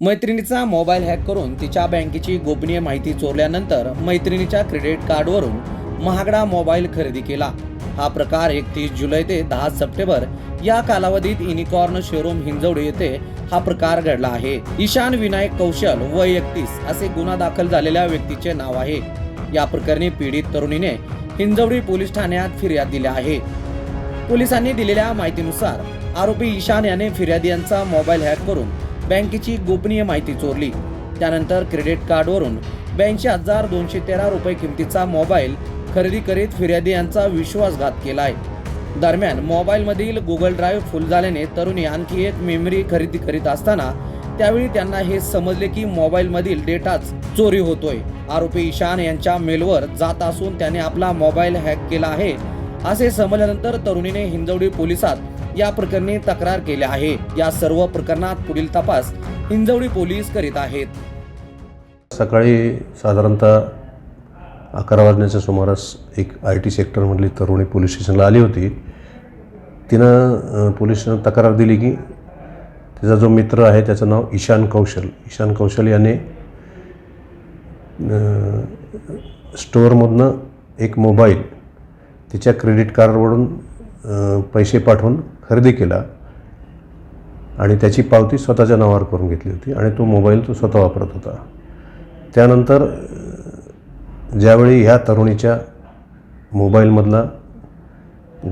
मैत्रिणीचा mobile hack करून तिच्या बँकेची गोपनीय माहिती चोरल्यानंतर मैत्रिणीच्या क्रेडिट कार्डवरून महागडा मोबाईल खरेदी केला. हा प्रकार एकतीस जुलै ते दहा सप्टेंबर या कालावधीत युनिकॉर्न शोरूम हिंजवडी येथे हा प्रकार घडला आहे. ईशान विनायक कौशल वय एकतीस असे गुन्हा दाखल झालेल्या व्यक्तीचे नाव आहे. या प्रकरणी पीडित तरुणीने हिंजवडी पोलीस ठाण्यात फिर्याद दिली आहे. पोलिसांनी दिलेल्या माहितीनुसार आरोपी ईशान याने फिर्यादी यांचा मोबाईल हॅक करून बँकेची गोपनीय माहिती चोरली. त्यानंतर क्रेडिट कार्डवरून ब्याऐंशी हजार दोनशे तेरा रुपये किमतीचा मोबाईल खरेदी करीत फिर्यादी यांचा विश्वासघात केलाय. दरम्यान मोबाईलमधील गुगल ड्राईव्ह फुल झाल्याने तरुणी आणखी एक मेमरी खरेदी करीत असताना त्यावेळी त्यांना हे समजले की मोबाईलमधील डेटाच चोरी होतोय. आरोपी ईशान यांच्या मेलवर जात असून त्याने आपला मोबाईल हॅक केला आहे. असे समजल्यानंतर तरुणीने हिंजवडी पोलिसात या प्रकरणी तक्रार केल्या आहे. या सर्व प्रकरणात पुढील तपास हिंजवडी पोलीस करीत आहेत. सकाळी साधारणतः अकरा वाजण्याच्या सुमारास एक आय टी सेक्टरमधली तरुणी पोलीस स्टेशनला आली होती. तिनं पोलीस स्टेशन तक्रार दिली की तिचा जो मित्र आहे त्याचं नाव ईशान कौशल. ईशान कौशल याने स्टोअरमधनं एक मोबाईल तिच्या क्रेडिट कार्डवरून पैसे पाठवून खरेदी केला आणि त्याची पावती स्वतःच्या नावावर करून घेतली होती आणि तो मोबाईल तो स्वतः वापरत होता. त्यानंतर ज्यावेळी ह्या तरुणीच्या मोबाईलमधला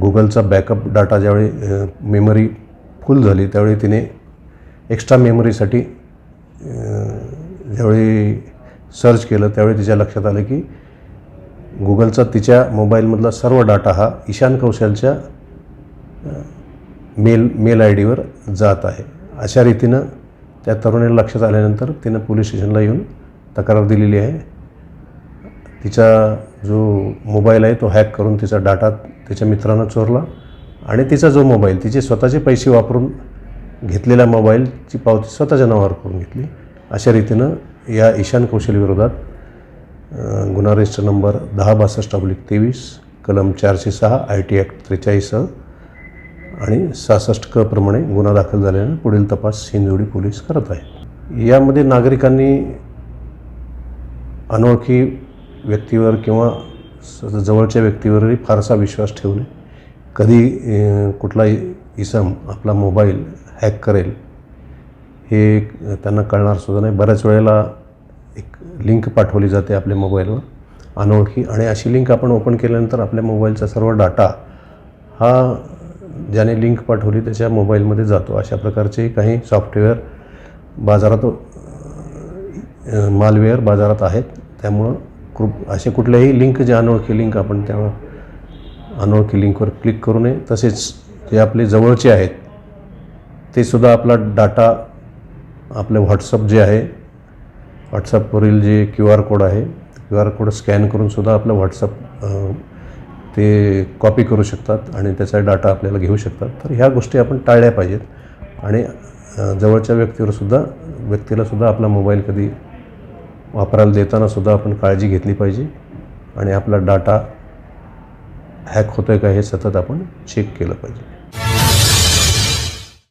गुगलचा बॅकअप डाटा ज्यावेळी मेमरी फुल झाली त्यावेळी तिने एक्स्ट्रा मेमरीसाठी ज्यावेळी सर्च केलं त्यावेळी तिच्या लक्षात आलं की गुगलचा तिच्या मोबाईलमधला सर्व डाटा हा ईशान कौशलच्या मेल मेल आय डीवर जात आहे. अशा रीतीनं त्या तरुणीला लक्षात आल्यानंतर तिनं पोलीस स्टेशनला येऊन तक्रार दिलेली आहे. तिचा जो मोबाईल आहे तो हॅक करून तिचा डाटा तिच्या मित्रानं चोरला आणि तिचा जो मोबाईल तिचे स्वतःचे पैसे वापरून घेतलेल्या मोबाईलची पावती स्वतःच्या नावावर करून घेतली. अशा रीतीनं या ईशान कौशल विरोधात गुन्हा रजिस्टर नंबर दहा बासष्ट अब्लिक तेवीस कलम चारशे सहा आय टी ॲक्ट त्रेचाळीससह आणि सहासष्ट क प्रमाणे गुन्हा दाखल झाल्यानं पुढील तपास हिंजवडी पोलीस करत आहेत. यामध्ये नागरिकांनी अनोळखी व्यक्तीवर किंवा जवळच्या व्यक्तीवरही फारसा विश्वास ठेवू नये. कधी कुठला इसम आपला मोबाईल हॅक करेल हे त्यांना कळणार सुद्धा नाही. बऱ्याच वेळेला एक लिंक पाठवली जाते आपल्या मोबाईलवर. अनोळखी आणि अशी लिंक आपण ओपन केल्यानंतर आपल्या मोबाईलचा सर्व डाटा हा ज्याने लिंक पाठवली त्याच्या मोबाईलमध्ये जातो. अशा प्रकारचे काही सॉफ्टवेअर बाजारात मालवेअर बाजारात आहेत. त्यामुळं कृप असे कुठल्याही लिंक जे अनोळखी लिंक आपण त्या अनोळखी लिंकवर क्लिक करू नये. तसेच जे आपले जवळचे आहेत ते सुद्धा आपला डाटा आपलं व्हॉट्सअप जे आहे व्हॉट्सअपवरील जे क्यू आर कोड आहे क्यू आर कोड स्कॅन करूनसुद्धा आपलं व्हॉट्सअप ते कॉपी करू शकतात आणि त्याचा डाटा आपल्याला घेऊ शकतात. तर ह्या गोष्टी आपण टाळल्या पाहिजेत. आणि जवळच्या व्यक्तीवर सुद्धा व्यक्तीला सुद्धा आपला मोबाईल कधी वापरायला देतानासुद्धा आपण काळजी घेतली पाहिजे. आणि आपला डाटा हॅक होतो आहे का हे सतत आपण चेक केलं पाहिजे.